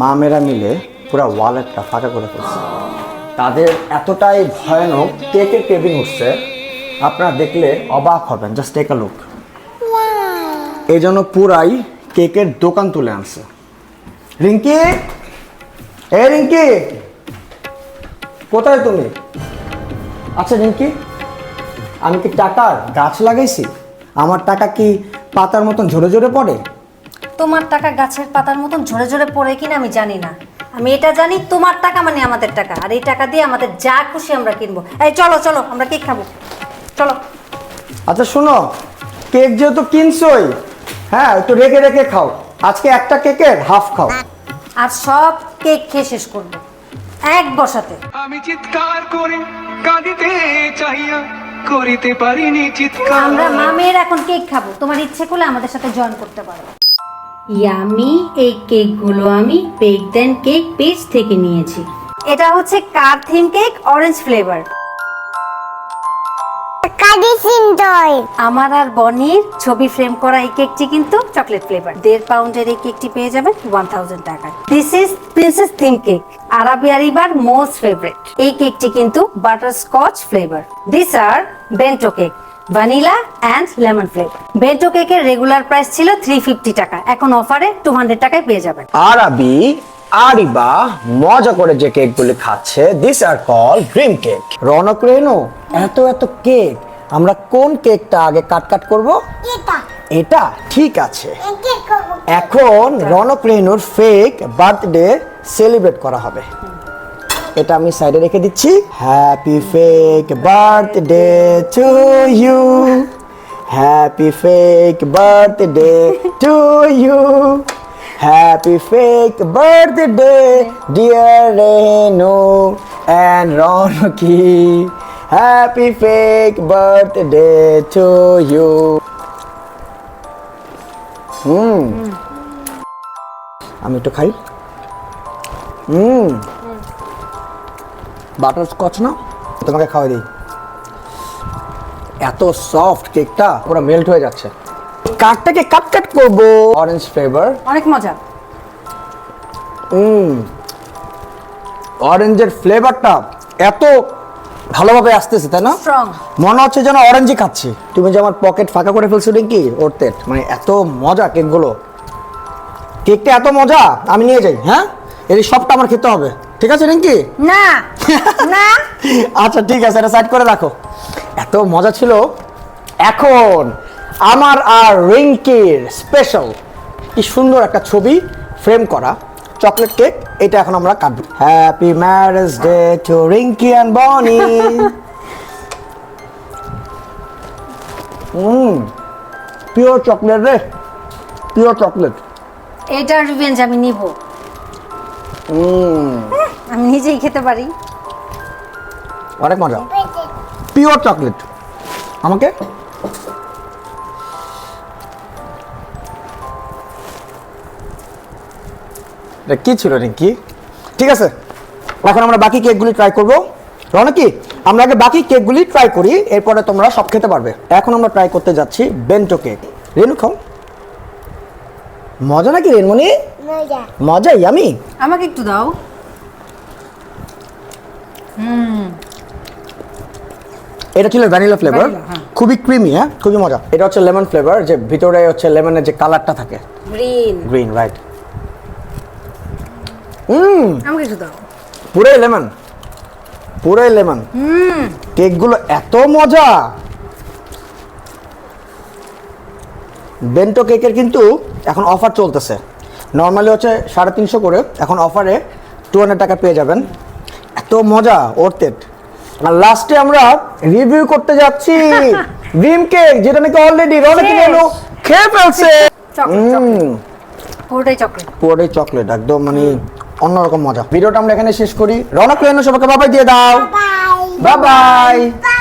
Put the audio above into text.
মা মেরা মিলে পুরো ওয়ালেটটা ফাঁকা করে ফেলছে। তাদের এতটাই ভয়ানক কেকের কেবিন উঠছে আপনারা দেখলে অবাক হবেন জাস্ট টেক আ লুক এই জন্য পুরাই কেকের দোকান তুলে আনছে। রিঙ্কি! এ রিঙ্কি! কোথায় তুমি? আচ্ছা রিঙ্কি আমি কি টাকার গাছ লাগাইছি? আমার টাকা কি পাতার মতন ঝরে ঝরে পড়ে? তোমার টাকা গাছের পাতার মতন ঝরে ঝরে পড়ে কিনা আমি জানি না। আমি এটা জানি তোমার টাকা মানে আমাদের টাকা। আর এই টাকা দিয়ে আমাদের যা খুশি আমরা কিনবো। এই চলো চলো আমরা কেক খাব। চলো। আচ্ছা শোনো কেক যেহেতু কিনছই হ্যাঁ একটু রেখে রেখে খাও। আজকে একটা কেকের হাফ খাও। আর সব কেক খেয়ে শেষ করব। এক বসাতে। আমি চিৎকার করে কাঁদিতে চাহিয়া করিতে পারিনি চিৎকার। আমরা মামের এখন কেক খাব। তোমার ইচ্ছে করলে আমাদের সাথে জয়েন করতে পারো। ইয়ামি এই কেকগুলো আমি বেক দেন কেক পেজ থেকে নিয়েছি। এটা হচ্ছে car theme cake orange flavour আমার আর বনির ছবি ফ্রেম করা এই কেকটি কিন্তু চকলেট ফ্লেভার দেড় পাউন্ডের এই কেকটি পেয়ে যাবেন ওয়ান থাউজেন্ড টাকায়। This is princess theme cake Arabi আরিবার most favourite এই কেকটি কিন্তু butterscotch flavour this are bento cake vanilla and lemon flavour bento কেকের রেগুলার প্রাইস ছিল থ্রি ফিফটি টাকা। এখন অফারে টু হান্ড্রেড টাকায় পেয়ে যাবেন। আরবি আরিবা মজা করে যে কেকগুলি খাচ্ছে this are call dream cake Ronak Renu এত এত কেক আমরা কোন কেকটা আগে কাট কাট করব? এটা। এটা ঠিক আছে। এখন রনক রেনুর ফেক বার্থডে সেলিব্রেট করা হবে। এটা আমি সাইডে রেখে দিচ্ছি। Happy fake birthday to you happy fake birthday to you happy fake birthday dear Renu and Ronaki happy fake birthday to you hmm আমি একটু খাই। হুম বাটার স্কচ না তোমাকে খাওয়াই দিই। এত সফট কেকটা পুরো মেল্ট হয়ে যাচ্ছে। কাঠটাকে কাট কাট করব। অরেঞ্জ ফ্লেভার অনেক মজা। হুম অরেঞ্জের ফ্লেভারটা এত ভালোভাবে আসতেছে তাই না? মনে হচ্ছে যেন অরেঞ্জই খাচ্ছি। তুমি যে আমার পকেট ফাঁকা করে ফেলছো কি ওরতে মানে এত মজা কেকগুলো কেকটা এত মজা আমি নিয়ে যাই হ্যাঁ? এই সবটা আমার খেতে হবে। ঠিক আছে রিঙ্কি? না। না। আচ্ছা ঠিক আছে এটা সাইড করে রাখো। এত মজা ছিল। এখন আমার আর রিঙ্কির স্পেশাল কি সুন্দর একটা ছবি ফ্রেম করা চকলেট কেক এটা এখন আমরা কাটবো। Happy marriage day to Rinki and Boni hmm pure chocolate রে পিওর চকলেট এটার রিভেঞ্জ আমি নিব। হুম আমি নিজেই খেতে পারি। অনেক মজা। পিওর চকলেট আমাকে? এটা কি ছিল রিঙ্কি? ঠিক আছে। এখন আমরা বাকি কেকগুলি ট্রাই করব। রনকি আমরা আগে বাকি কেকগুলি ট্রাই করি এরপরে তোমরা সব খেতে পারবে। এখন আমরা ট্রাই করতে যাচ্ছি বেন্টো কেক রেনু খাও। মজা নাকি রেনমণি? মজা। মজাই আমি আমাকে একটু দাও। এটা ছিল ভ্যানিলা ফ্লেভার হ্যাঁ। খুবই ক্রিমি হ্যাঁ? খুবই মজা। এটা হচ্ছে লেমন ফ্লেভার যে ভিতরে হচ্ছে লেমনের যে কালারটা থাকে। Green green right hmm. আমাকে একটু দাও। পুরাই লেমন পুরো লেমন হুম। কেকগুলো এত মজা! বেন্টো কেকের কিন্তু এখন অফার চলতেছে। নর্মালি হচ্ছে সাড়ে তিনশো করে এখন অফারে টু হান্ড্রেড টাকা পেয়ে যাবেন। এত মজা ওরতেট আর লাস্টে আমরা রিভিউ করতে যাচ্ছি ড্রিম কেক যেটা নাকি অলরেডি রনেক এলো খেয়ে ফেলছে। পুরোটাই চকলেট পুরোটাই চকলেট একদম মানে অন্যরকম মজা। ভিডিওটা আমরা এখানে শেষ করি। রনক রেনু সবাইকে বাবাই দিয়ে দাও। বাবাই বাই বাই বাই